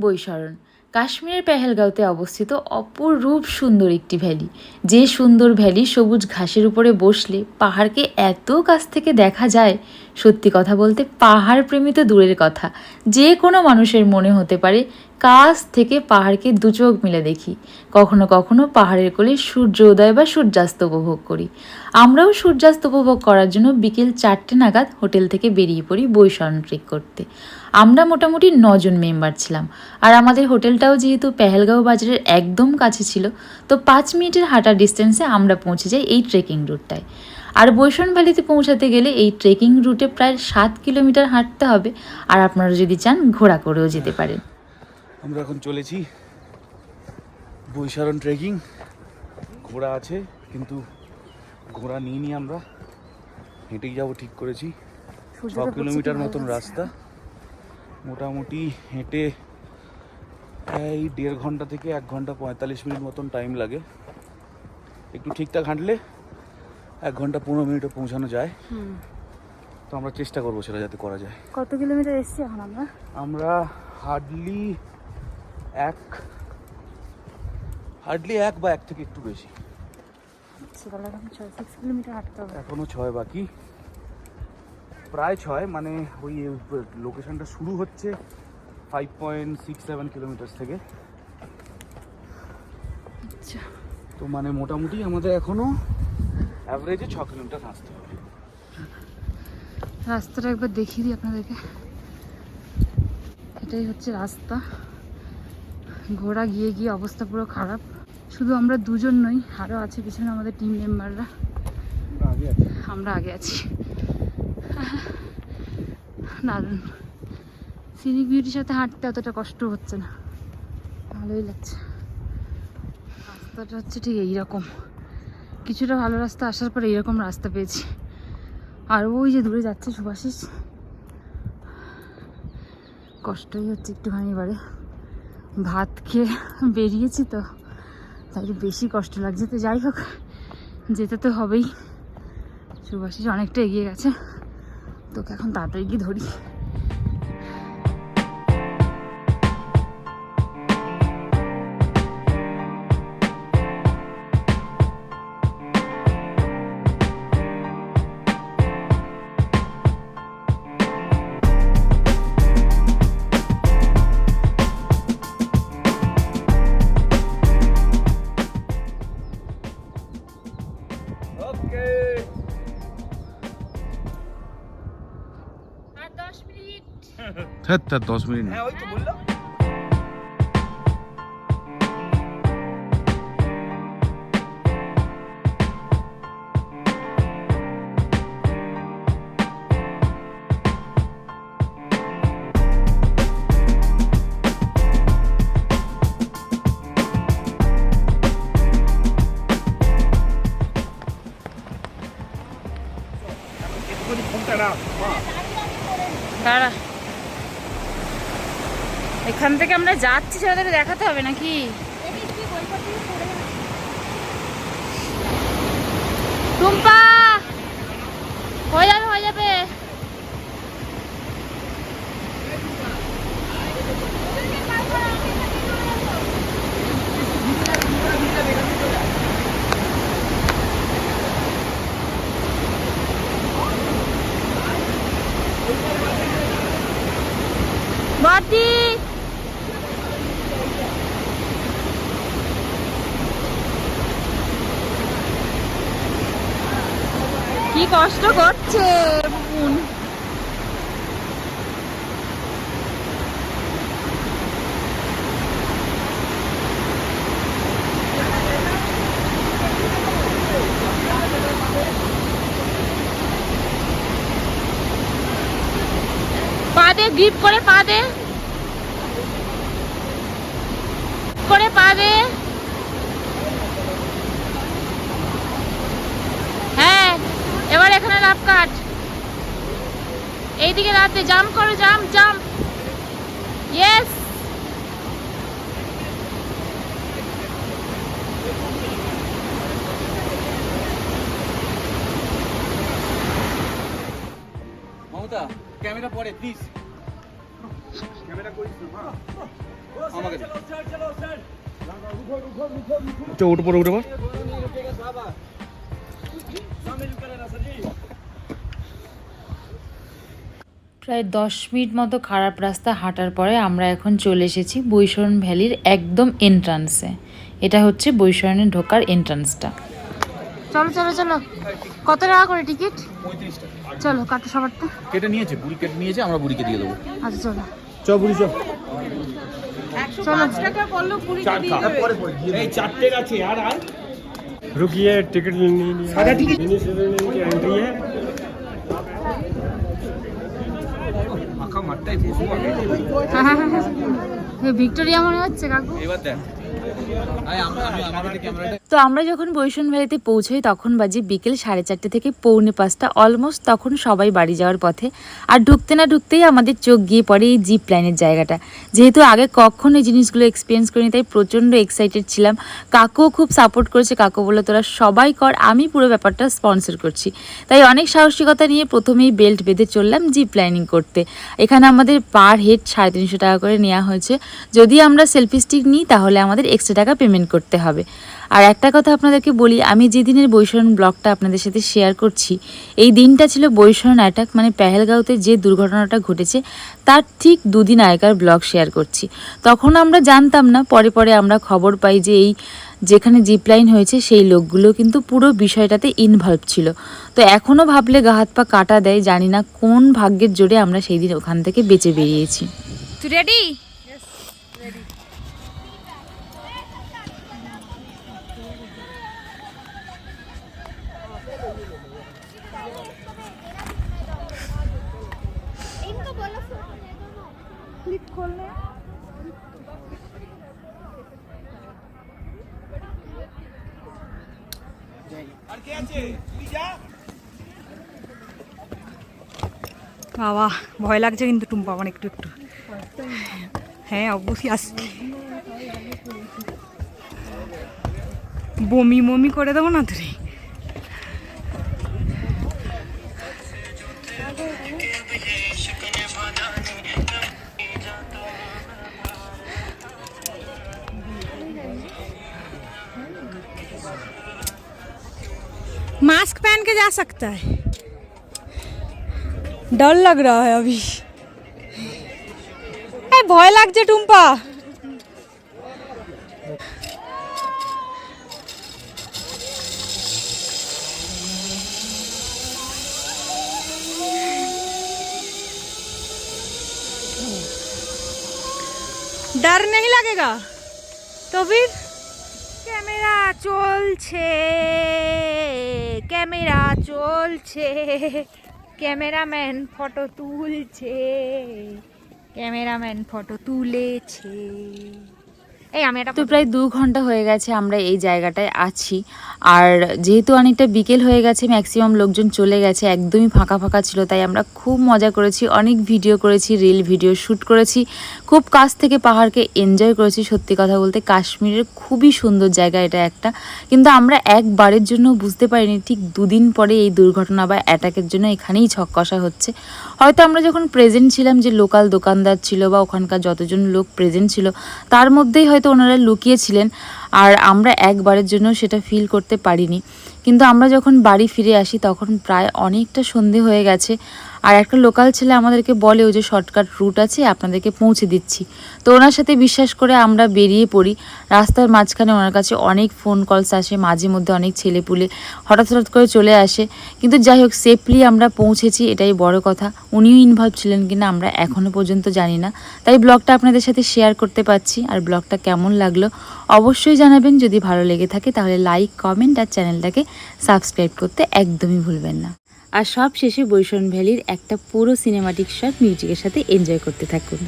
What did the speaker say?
বৈশরণ। কাশ্মীরের পেহেলগাঁওতে অবস্থিত অপরূপ সুন্দর একটি ভ্যালি। যে সুন্দর ভ্যালি সবুজ ঘাসের উপরে বসলে পাহাড়কে এত কাছ থেকে দেখা যায় সত্যি কথা বলতে পাহাড় প্রেমী তো দূরের কথা। যে কোনো মানুষের মনে হতে পারে কাছ থেকে পাহাড়কে দু চোখ মিলে দেখি। কখনো কখনো পাহাড়ের কোলে সূর্য উদয় বা সূর্যাস্ত উপভোগ করি। আমরাও সূর্যাস্ত উপভোগ করার জন্য বিকেল চারটে নাগাদ হোটেল থেকে বেরিয়ে পড়ি বৈশরণ ট্রেক করতে। আমরা মোটামুটি নজন মেম্বার ছিলাম। আর আমাদের হোটেলটাও যেহেতু পেহেলগাঁও বাজারের একদম কাছে ছিল, তো পাঁচ মিনিটের হাঁটার ডিস্টেন্সে আমরা পৌঁছে যাই এই ট্রেকিং রুটটায় আর বৈশন ভ্যালিতে পৌঁছাতে গেলে এই ট্রেকিং রুটে প্রায় সাত কিলোমিটার হাঁটতে হবে। আর আপনারা যদি চান ঘোড়া করেও যেতে পারেন। আমরা এখন চলেছি বৈশারণ ট্রেকিং ঘোড়া আছে কিন্তু ঘোড়া নিইনি আমরা হেঁটেই যাব ঠিক করেছি। ছ কিলোমিটার মতন রাস্তা। মোটামুটি হেঁটে এই দেড় ঘণ্টা থেকে এক ঘণ্টা পঁয়তাল্লিশ মিনিট মতন টাইম লাগে। একটু ঠিকঠাক হাঁটলে এক ঘণ্টা পনেরো মিনিটে পৌঁছানো যায়। তো আমরা চেষ্টা করব সেটা যাতে করা যায়। কত কিলোমিটার এসছি এখন আমরা? আমরা হার্ডলি এক হার্ডলি এক বা এক থেকে একটু বেশি। আচ্ছা এখনও ছয় বাকি। প্রায় ছয় মানে ওই লোকেশনটা শুরু হচ্ছে five point six seven kilometre থেকে। আচ্ছা। তো মানে মোটামুটি আমাদের এখনও অ্যাভারেজে ছ কিলোমিটার আসতে হবে। রাস্তাটা একবার দেখিয়ে দিই আপনাদেরকে। এটাই হচ্ছে রাস্তা। ঘোড়া গিয়ে গিয়ে অবস্থা পুরো খারাপ। শুধু আমরা দুজন নই আরও আছে পিছনে আমাদের টিম মেম্বাররা আমরা আগে আছি। আমরা আগে আছি। দারুণ। সিনিক বিউটির সাথে হাঁটতে অতটা কষ্ট হচ্ছে না। ভালোই লাগছে। রাস্তাটা হচ্ছে ঠিক এইরকম। কিছুটা ভালো রাস্তা আসার পরে এরকম রাস্তা পেয়েছি। আর ওই যে দূরে যাচ্ছে সুভাষিস। কষ্টই হচ্ছে একটুখানি এবারে। ভাত খেয়ে বেরিয়েছি তো, তাই বেশি কষ্ট লাগছে। তো যাই হোক, যেতে তো হবেই। সুভাষিস অনেকটা এগিয়ে গেছে। তোকে এখন তাড়াতাড়ি গিয়ে ধরি। হ্যাঁ তার দশ মিনিট। হ্যাঁ ওই তো বললাম। দাঁড়া। এখান থেকে আমরা যাচ্ছি সেটা দেখাতে হবে নাকি? টুম্পা! হয়ে যাবে হয়ে যাবে। কষ্ট করছে পা দে গ্রিপ করে পা দে করে পা দে হ্যাঁ লাভ কাট এইদিকে রাতে জাম্প করো jump jump yes Mamata camera পরে প্লিজ ক্যামেরা করিস না চো উঠে পড়ে উঠে পড়। প্রায় দশ মিনিট মতো খারাপ রাস্তা হাঁটার পরে আমরা এখন চলে এসেছি বৈশরণ ভ্যালির একদম এন্ট্রান্সে এটা হচ্ছে বৈশরণে ঢোকার এন্ট্রান্সটা চলো চলো চলো কত টাকা করে টিকিট চলো কাটো সবারটা কেটে নিয়েছে বুড়ি কেটে নিয়েছে আমরা বুড়িকে দিয়ে দেবো আচ্ছা চলো চ বুড়ি চ চলো এই চারটে আছে আর আর रुकिए टिकट लेनी है सादा टिकट की एंट्री है ভিক্টোরিয়া মনে হচ্ছে কাকু? এবার দেখ। তো আমরা যখন বৈশন ভ্যালিতে পৌঁছই, তখন বাজে বিকেল সাড়ে চারটে থেকে পৌনে পাঁচটা। অলমোস্ট তখন সবাই বাড়ি যাওয়ার পথে। আর ঢুকতে না ঢুকতেই আমাদের চোখ গিয়ে পড়ে এই জিপ লাইনের জায়গাটা। যেহেতু আগে কখনো এই জিনিসগুলো এক্সপিরিয়েন্স করিনি, তাই প্রচণ্ড এক্সাইটেড ছিলাম। কাকুও খুব সাপোর্ট করেছে। কাকু বলে তোরা সবাই কর, আমি পুরো ব্যাপারটা স্পন্সর করছি। তাই অনেক সাহসিকতা নিয়ে প্রথমেই বেল্ট বেঁধে চললাম জিপ লাইনিং করতে। এখানে আমাদের পার হেড সাড়ে তিনশো টাকা করে নেওয়া হয়েছে। যদি আমরা সেলফি স্টিক নিই, তাহলে আমাদের এক্সট্রা টাকা পেমেন্ট করতে হবে। আর একটা কথা আপনাদেরকে বলি, আমি যে দিনের বৈশরণ ব্লগটা আপনাদের সাথে শেয়ার করছি, এই দিনটা ছিল বৈশরণ অ্যাটাক মানে পেহেলগাঁওতে যে দুর্ঘটনাটা ঘটেছে, তার ঠিক দুদিন আগেকার ব্লগ শেয়ার করছি। তখন আমরা জানতাম না, পরে পরে আমরা খবর পাই যে এই যেখানে জিপলাইন হয়েছে, সেই লোকগুলো কিন্তু পুরো বিষয়টাতে ইনভলভ ছিল। তো এখনও ভাবলে গা হাত পা কাটা দেয়, জানি না কোন ভাগ্যের জোরে আমরা সেই দিন ওখান থেকে বেঁচে বেরিয়েছি। তুই রেডি বাবা ভয় লাগছে কিন্তু টুম্পা আমার একটু একটু। হ্যাঁ অবশ্যই আস বমি মমি করে দেবো না তোরে? पहन के जा सकता है डर लग रहा है अभी ए ভয় লাগছে টুম্পা डर नहीं लगेगा तो फिर ক্যামেরা চলছে ক্যামেরা চলছে। ক্যামেরাম্যান ফটো তুলছে। ক্যামেরাম্যান ফটো তুলেছে। এই আমি এটা তো প্রায় দু ঘণ্টা হয়ে গেছে আমরা এই জায়গাটায় আছি। আর যেহেতু অনেকটা বিকেল হয়ে গেছে ম্যাক্সিমাম লোকজন চলে গেছে, একদমই ফাঁকা ফাঁকা ছিল, তাই আমরা খুব মজা করেছি, অনেক ভিডিও করেছি রিল ভিডিও শ্যুট করেছি, খুব কাছ থেকে পাহাড়কে এনজয় করেছি, সত্যি কথা বলতে কাশ্মীরের খুবই সুন্দর জায়গা এটা একটা। কিন্তু আমরা একবারের জন্য বুঝতে পারিনি ঠিক দুদিন পরে এই দুর্ঘটনা বা অ্যাটাকের জন্য এখানেই ছক হচ্ছে। হয়তো আমরা যখন প্রেজেন্ট ছিলাম যে লোকাল দোকানদার ছিল বা ওখানকার যতজন লোক প্রেজেন্ট ছিল, তার মধ্যেই হয়তো ওনারা লুকিয়েছিলেন আর আমরা একবারের জন্য সেটা ফিল করতে পারিনি। কিন্তু আমরা যখন বাড়ি ফিরে আসি, তখন প্রায় অনেকটা সন্ধে হয়ে গেছে আর একটা লোকাল ছেলে আমাদেরকে বলে ও যে শর্টকাট রুট আছে, আপনাদেরকে পৌঁছে দিচ্ছি। তো ওনার সাথে বিশ্বাস করে আমরা বেরিয়ে পড়ি। রাস্তার মাঝখানে ওনার কাছে অনেক ফোন কলস আসে, মাঝে মধ্যে অনেক ছেলেপুলে হঠাৎ হঠাৎ করে চলে আসে। কিন্তু যাই হোক সেফলি আমরা পৌঁছেছি, এটাই বড় কথা। উনিও ইনভলভ ছিলেন কিনা আমরা এখনও পর্যন্ত জানি না। তাই ব্লগটা আপনাদের সাথে শেয়ার করতে পারছি আর ব্লগটা কেমন লাগল অবশ্যই জানাবেন। যদি ভালো লেগে থাকে, তাহলে লাইক কমেন্ট আর চ্যানেলটাকে সাবস্ক্রাইব করতে একদমই ভুলবেন না। আর সব শেষে বৈষণ ভ্যালির একটা পুরো সিনেমাটিক শট মিউজিকের সাথে এনজয় করতে থাকুন।